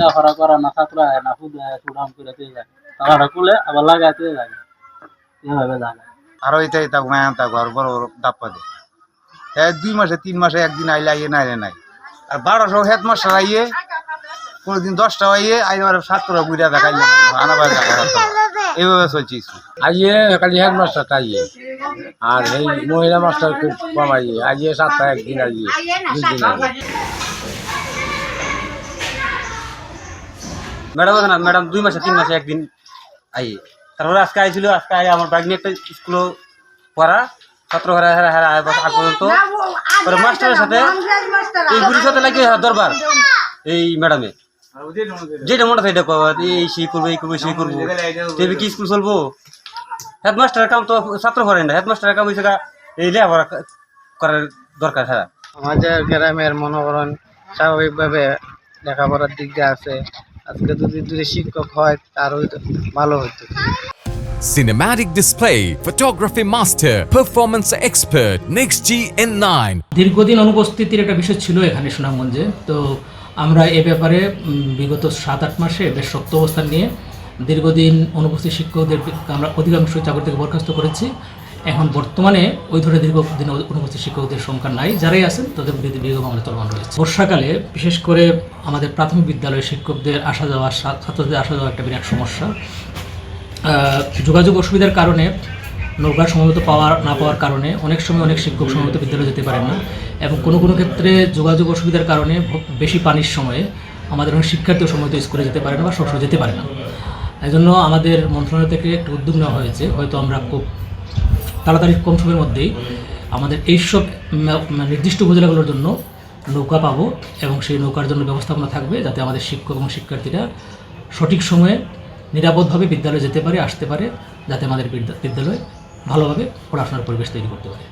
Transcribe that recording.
লেখাপড়া করা না ছাত্র না ফুদ আয় সুডাম করে দিয়ে যায়। তারা কুলে আবার লাগাইতে যায়। এভাবে যায়। আরও এটা এটা ঘুমায় আনতা ঘর বড় বড় দাপ্পা দে এক দুই মাসে তিন মাসে একদিন আইলে আইয়ে নাইলে নাই। আর বারোশো হেড মাস্টার আইয়ে কোনোদিন দশটা আইয়ে আইবার সাতটা বুড়া দেখাইলে আনাবার দেখা এইভাবে চলছে স্কুল আইয়ে খালি হেডমাস্টারটা আইয়ে। আর এই মহিলা মাস্টার খুব কম আইয়ে। আইয়ে সাতটা একদিন আইয়ে দুদিন আইয়ে। ম্যাডাম আছে না ম্যাডাম দুই মাসে তিন মাসে একদিন আই তারপরে আজকে আইছিল আজকে আই আমার বাগনি একটা স্কুলে পড়া ছাত্র হারা হারা হারা আগ পর্যন্ত পরে মাস্টারের সাথে এই গুলির সাথে লাগে দরবার এই ম্যাডামে যেটা মনে থাকে এটা কও, এই সেই করব এই করব সেই করব তেবে কি স্কুল চলবো হেডমাস্টারের কাম তো ছাত্র করেন না হেডমাস্টারের কাম হয়েছে গা এই লেখাপড়া করার দরকার হ্যাঁ আমাদের গ্রামের মনে করেন স্বাভাবিকভাবে লেখাপড়ার দিক দিয়ে আছে আজকে যদি দুই শিক্ষক হয় তার ভালো হতো Cinematic display, photography master, performance expert, Next G N9. দীর্ঘদিন অনুপস্থিতির একটা বিষয় ছিল এখানে সুনামগঞ্জে। তো আমরা এ ব্যাপারে বিগত সাত আট মাসে বেশ শক্ত অবস্থান নিয়ে দীর্ঘদিন অনুপস্থিত শিক্ষকদের আমরা অধিকাংশ চাকরি থেকে বরখাস্ত করেছি। এখন বর্তমানে ওই ধরনের দীর্ঘদিন অনুপস্থিত শিক্ষকদের সংখ্যা নাই, যারাই আছেন তাদের বিরুদ্ধে দীর্ঘ মামলা চলমান রয়েছে। বর্ষাকালে বিশেষ করে আমাদের প্রাথমিক বিদ্যালয়ে শিক্ষকদের আসা যাওয়া, ছাত্রদের আসা যাওয়া একটা বিরাট সমস্যা। যোগাযোগ অসুবিধার কারণে, নৌকা সময়মত পাওয়া না পাওয়ার কারণে অনেক সময় অনেক শিক্ষক সময়মত বিদ্যালয়ে যেতে পারেন না। এবং কোনো কোনো ক্ষেত্রে যোগাযোগ অসুবিধার কারণে বেশি পানির সময়ে আমাদের অনেক শিক্ষার্থীও সময়মতো স্কুলে যেতে পারে না বা সবসময় যেতে পারে না। এই জন্য আমাদের মন্ত্রণালয় থেকে একটা উদ্যোগ নেওয়া হয়েছে। হয়তো আমরা খুব তাড়াতাড়ি কম সময়ের মধ্যেই আমাদের এইসব নির্দিষ্ট উপজেলাগুলোর জন্য নৌকা পাবো এবং সেই নৌকার জন্য ব্যবস্থাপনা থাকবে যাতে আমাদের শিক্ষক এবং শিক্ষার্থীরা সঠিক সময়ে নিরাপদভাবে বিদ্যালয়ে যেতে পারে, আসতে পারে, যাতে আমাদের বিদ্যা- বিদ্যালয় ভালোভাবে পড়াশোনার পরিবেশ তৈরি করতে পারে।